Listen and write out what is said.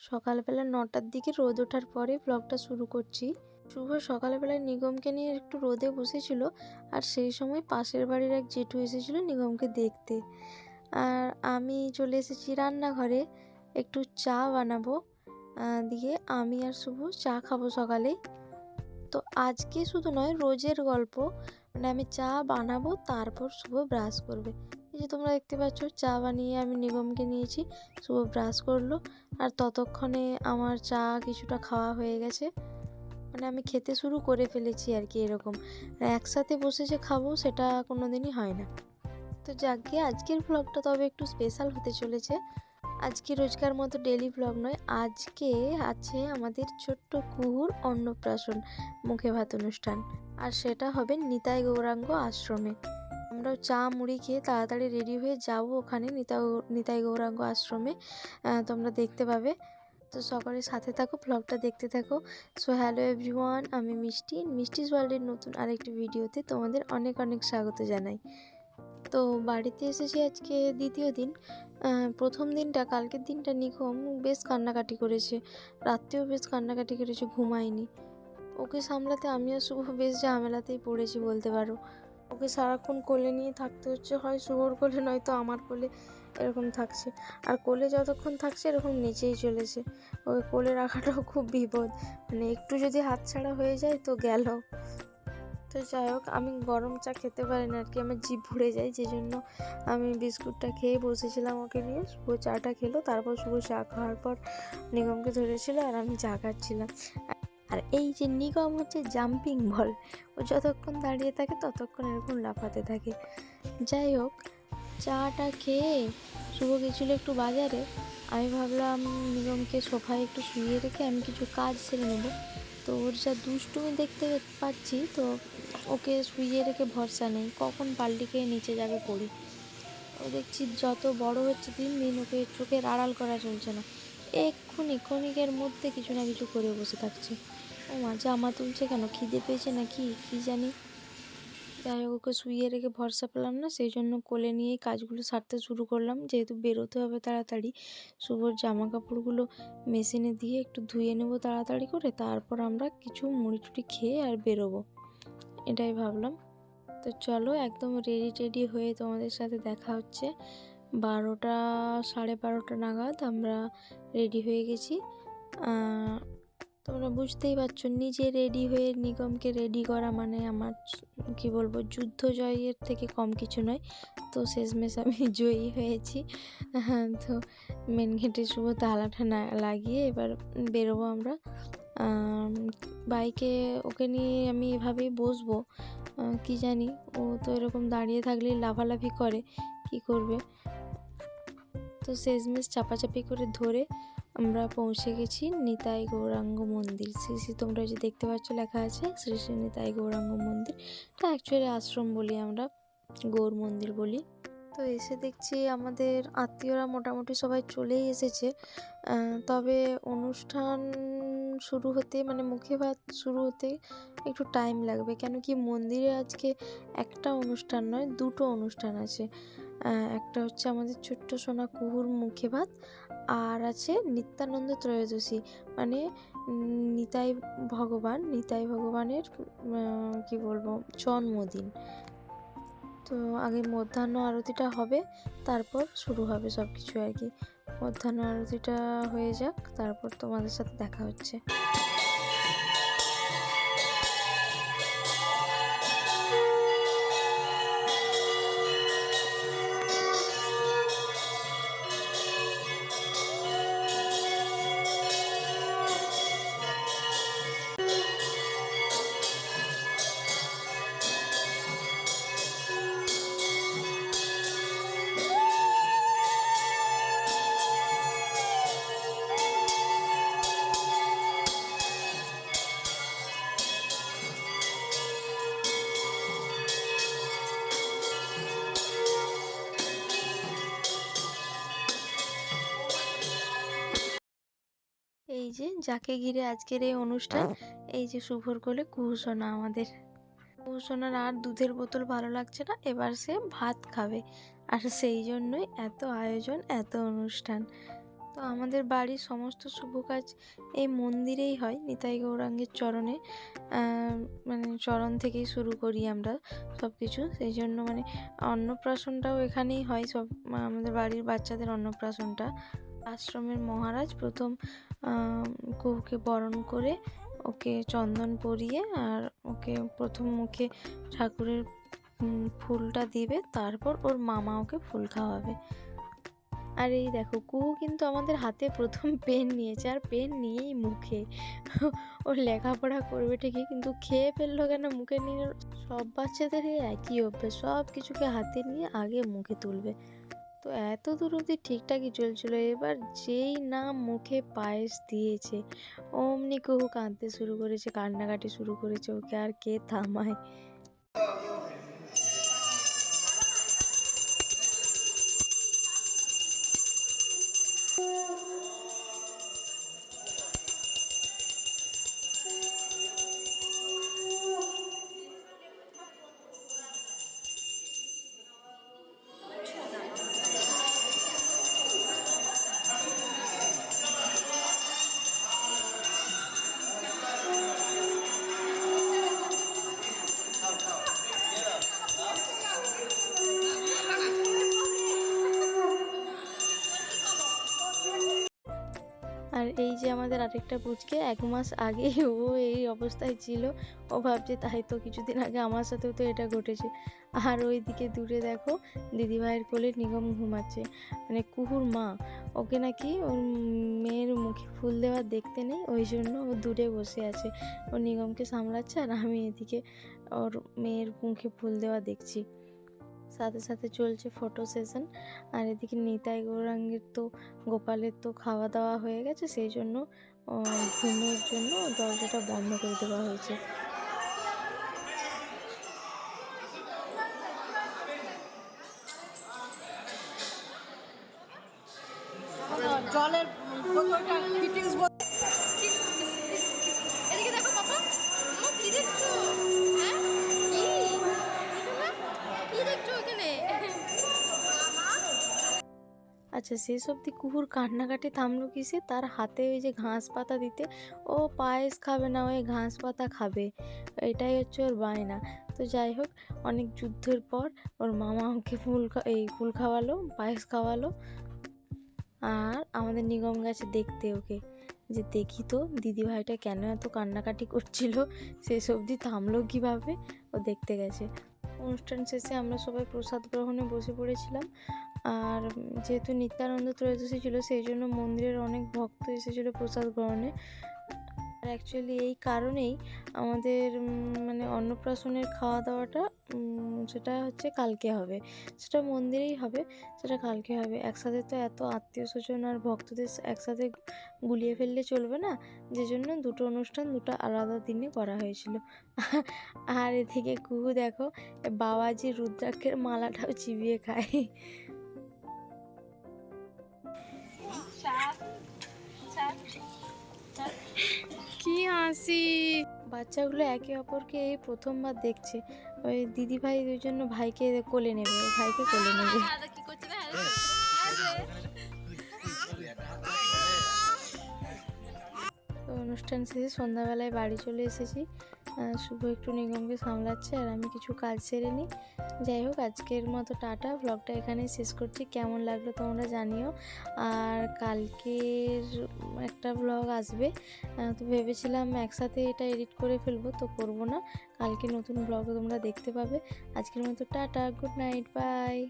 সকালবেলা নটার দিকে রোদ ওঠার পরে ব্লগটা শুরু করছি। শুভ সকালবেলায় নিগমকে নিয়ে একটু রোদে বসেছিল আর সেই সময় পাশের বাড়ির এক জেঠু এসেছিল নিগমকে দেখতে। আর আমি চলে এসেছি রান্নাঘরে, একটু চা বানাবো দিয়ে আমি আর শুভ চা খাব সকালে। তো আজকে শুধু নয়, রোজের গল্প। মানে আমি চা বানাবো, তারপর শুভ ব্রাশ করবে। এই যে তোমরা দেখতে পাচ্ছ, চা বানিয়ে আমি নিগমকে নিয়েছি। শুভ ব্রাশ করল। আর ততক্ষণে আমার চা কিছুটা খাওয়া হয়ে গেছে। মানে আমি খেতে শুরু করে ফেলেছি আর কি এরকম। আর একসাথে বসে যে খাব, সেটা কোনো দিনই হয় না। তো যাকে আজকের ব্লগটা তবে একটু স্পেশাল হতে চলেছে। আজকে রোজকার মতো ডেলি ব্লগ নয়, আজকে আছে আমাদের ছোট্ট কুহুর অন্নপ্রাশন মুখে ভাত অনুষ্ঠান। আর সেটা হবে নিতাই গৌরাঙ্গ আশ্রমে। আমরাও চা, মুড়ি খেয়ে তাড়াতাড়ি রেডি হয়ে যাব ওখানে নিতা নিতাই গৌরাঙ্গ আশ্রমে। তোমরা দেখতে পাবে। তো সকলের সাথে থাকো ব্লগটা দেখতে থাকো। সো হ্যালো এভরিওয়ান আমি মিষ্টি। মিষ্টিস ওয়ার্ল্ডের নতুন আরেকটি ভিডিওতে তোমাদের অনেক অনেক স্বাগত জানাই। তো বাড়িতে এসেছি আজকে দ্বিতীয় দিন। প্রথম দিনটা, কালকের দিনটা নিখম বেশ কান্নাকাটি করেছে। রাত্রেও বেশ কান্নাকাটি করেছে, ঘুমায়নি। ওকে সামলাতে আমিও শুভ, বেশ ঝামেলাতেই পড়েছি বলতে পারো। ওকে সারাক্ষণ কোলে নিয়ে থাকতে হচ্ছে। হয় শুভর কোলে, নয়তো আমার কোলে এরকম থাকছে। আর কোলে যতক্ষণ থাকছে এরকম নিচেই চলেছে। ওকে কোলে রাখাটাও খুব বিপদ। মানে একটু যদি হাতছাড়া হয়ে যায় তো গেল। তো যাই হোক, আমি গরম চা খেতে পারি না আর কি। আমার জিভ ভরে যায় যে জন্য আমি বিস্কুটটা খেয়ে বসেছিলাম ওকে নিয়ে। শুভ চাটা খেলো, তারপর শুভ চা খাওয়ার পর নিগমকে ধরেছিল আর আমি চা খাচ্ছিলাম। আর এই যে নিগম হচ্ছে জাম্পিং বল ও যতক্ষণ দাঁড়িয়ে থাকে ততক্ষণ এরকম লাফাতে থাকে। যাই হোক, চাটা খেয়ে শুভ গেছিল একটু বাজারে। আমি ভাবলাম নিগমকে সোফায় একটু শুয়ে রেখে আমি কিছু কাজ সেরে নেব। তো ওর যা দুষ্টুমি দেখতে পাচ্ছি, তো ওকে শুয়ে রেখে ভরসা নেই। কখন পাল্টি খেয়ে নিচে যাবে পড়ি। ও দেখছি যত বড় হচ্ছে দিন দিন ওকে চোখের আড়াল করা চলছে না। এক্ষুনি ক্ষণিকের মধ্যে কিছু না কিছু করে বসে থাকছে। ও মা জামা তুলছে কেন? খিদে পেয়েছে না কি কি জানি। যাই হোক, ওকে শুইয়ে রেখে ভরসা পেলাম না, সেই জন্য কোলে নিয়েই কাজগুলো সারতে শুরু করলাম। যেহেতু বেরোতে হবে তাড়াতাড়ি, শুভর জামা কাপড়গুলো মেশিনে দিয়ে একটু ধুয়ে নেব তাড়াতাড়ি করে, তারপর আমরা কিছু মুড়ি টুড়ি খেয়ে আর বেরোবো। এটাই ভাবলাম। তো চলো, একদম রেডি টেডি হয়ে তোমাদের সাথে দেখা হচ্ছে। বারোটা, সাড়ে বারোটা নাগাদ আমরা রেডি হয়ে গেছি। তোমরা বুঝতেই পারছ, নিজে রেডি হয়ে নিগমকে রেডি করা মানে আমার কি বলব, যুদ্ধ জয়ের থেকে কম কিছু নয়। তো শেষমেশ আমি জয়ী হয়েছি। হ্যাঁ তো মেন গেটে শুভ তালাটা না লাগিয়ে এবার বেরোবো আমরা। বাইকে ওকে নিয়ে আমি এভাবেই বসবো। কি জানি, ও তো এরকম দাঁড়িয়ে থাকলেই লাফালাফি করে। কি করবে? তো শেষমেশ চাপাচাপি করে ধরে আমরা পৌঁছে গেছি নিতাই গৌরাঙ্গ মন্দির। শ্রী শ্রী তোমরা যে দেখতে পাচ্ছ লেখা আছে শ্রী শ্রী নিতাই গৌরাঙ্গ মন্দির। এটা অ্যাকচুয়ালি আশ্রম বলি আমরা, গৌর মন্দির বলি। তো এসে দেখছি আমাদের আত্মীয়রা মোটামুটি সবাই চলেই এসেছে। তবে অনুষ্ঠান শুরু হতে মানে মুখে ভাত শুরু হতে একটু টাইম লাগবে। কেন কি মন্দিরে আজকে একটা অনুষ্ঠান নয়, দুটো অনুষ্ঠান আছে। একটা হচ্ছে আমাদের ছোট্ট সোনা কুহুর মুখে ভাত আর আছে নিত্যানন্দ ত্রয়োদশী। মানে নিতাই ভগবান, নিতাই ভগবানের কি বলব, জন্মদিন। তো আগে মধ্যাহ্ন আরতিটা হবে, তারপর শুরু হবে সব কিছু আর কি। মধ্যাহ্ন আরতিটা হয়ে যাক, তারপর তোমাদের সাথে দেখা হচ্ছে। যে যাকে ঘিরে আজকের এই অনুষ্ঠান এই যে শুভর কোলে কুহুসোনা আমাদের। কুহুসোনার আর দুধের বোতল ভালো লাগছে না এবার সে ভাত খাবে। আর সেই জন্যই এত আয়োজন এত অনুষ্ঠান। তো তো আমাদের বাড়ির সমস্ত শুভ কাজ এই মন্দিরেই হয় নিতাই গৌরাঙ্গের চরণে। মানে চরণ থেকেই শুরু করি আমরা সব কিছু সেই জন্য মানে অন্নপ্রাশনটাও এখানেই হয় সব আমাদের বাড়ির বাচ্চাদের অন্নপ্রাশনটা। আশ্রমের মহারাজ প্রথম কুহুকে বরণ করে ওকে চন্দন পরিয়ে আর ওকে প্রথম মুখে ঠাকুরের ফুলটা দিবে, তারপর ওর মামা ওকে ফুল খাওয়াবে। আর এই দেখো, কুহু কিন্তু আমাদের হাতে প্রথম পেন নিয়েছে, আর পেন নিয়েই মুখে। ওর লেখাপড়া করবে ঠিকই, কিন্তু খেয়ে ফেলল কেন মুখে নিয়ে? সব বাচ্চাদেরই একই অভ্যেস সব কিছুকে হাতে নিয়ে আগে মুখে তুলবে। তো এত দূর অবধি ঠিকঠাকই চলছিল। এবার যেই না মুখে পায়েস দিয়েছে, অমনি কুহু কাঁদতে শুরু করেছে, কান্নাকাটি শুরু করেছে ওকে আর কে থামায়। এই যে আমাদের আরেকটা পুচকে, এক মাস আগে ও এই অবস্থায় ছিল। ও ভাবছে, তাই তো কিছুদিন আগে আমার সাথেও তো এটা ঘটেছে। আর ওইদিকে দূরে দেখো, দিদিভাইয়ের কোলে নিগম ঘুমাচ্ছে। মানে কুহুর মা, ওকে নাকি ওর মেয়ের মুখে ফুল দেওয়া দেখতে নেই, ওই জন্য ও দূরে বসে আছে। ও নিগমকে সামলাচ্ছে আর আমি এদিকে ওর মেয়ের মুখে ফুল দেওয়া দেখছি। সাথে সাথে চলছে ফটো সেশন আর এদিকে নিতাই গৌরাঙ্গের তো গোপালের তো খাওয়া দাওয়া হয়ে গেছে, সেই জন্য ঘুমের জন্য দরজাটা বন্ধ করে দেওয়া হয়েছে। জলের আচ্ছা শেষ অবধি কুকুর কান্নাকাটি থামলো কিসে? তার হাতে ওই যে ঘাস পাতা দিতে। ও পায়েস খাবে না, ওই ঘাস পাতা খাবে। এটাই হচ্ছে ওর বায়না। তো যাই হোক, অনেক যুদ্ধের পর ওর মামা ওকে ফুল এই ফুল খাওয়ালো, পায়েস খাওয়ালো। আর আমাদের নিগম গেছে দেখতে ওকে। যে দেখি তো, দিদিভাইটা কেন এত কান্নাকাটি করছিল? শেষ অবধি থামলো কীভাবে? ও দেখতে গেছে। অনুষ্ঠান শেষে আমরা সবাই প্রসাদ গ্রহণে বসে পড়েছিলাম। আর যেহেতু নিত্যানন্দ ত্রয়োদশী ছিল, সেই জন্য মন্দিরের অনেক ভক্ত এসেছিল প্রসাদ গ্রহণে। আর অ্যাকচুয়ালি এই কারণেই আমাদের মানে অন্নপ্রাশনের খাওয়া দাওয়াটা সেটা হচ্ছে কালকে হবে। সেটা মন্দিরেই হবে, সেটা কালকে হবে। একসাথে তো এত আত্মীয় স্বজন আর ভক্তদের একসাথে গুলিয়ে ফেললে চলবে না। যে জন্য দুটো অনুষ্ঠান, দুটো আলাদা দিনে করা হয়েছিল। আর এদিকে কুহু দেখো বাবাজি রুদ্রাক্ষের মালাটাও চিবিয়ে খায়। কি হাসি বাচ্চাগুলো একে অপরকে এই প্রথমবার দেখছে। ওই দিদি ভাই ওই জন্য ভাইকে কোলে নেবে ও ভাইকে কোলে নেবে। তো অনুষ্ঠান শেষে সন্ধ্যাবেলায় বাড়ি চলে এসেছি। শুভ একটু নিগমকে সামলাচ্ছে আর আমি কিছু কাজ সেরে নিই। যাই হোক, আজকের মতো টাটা। ব্লগটা এখানেই শেষ করছি। কেমন লাগল তোমরা জানিও। আর কালকের একটা ব্লগ আসবে। তো ভেবেছিলাম একসাথে এটা এডিট করে ফেলব, তো করব না। কালকে নতুন ব্লগ তোমরা দেখতে পাবে। আজকের মতো টাটা গুড নাইট বাই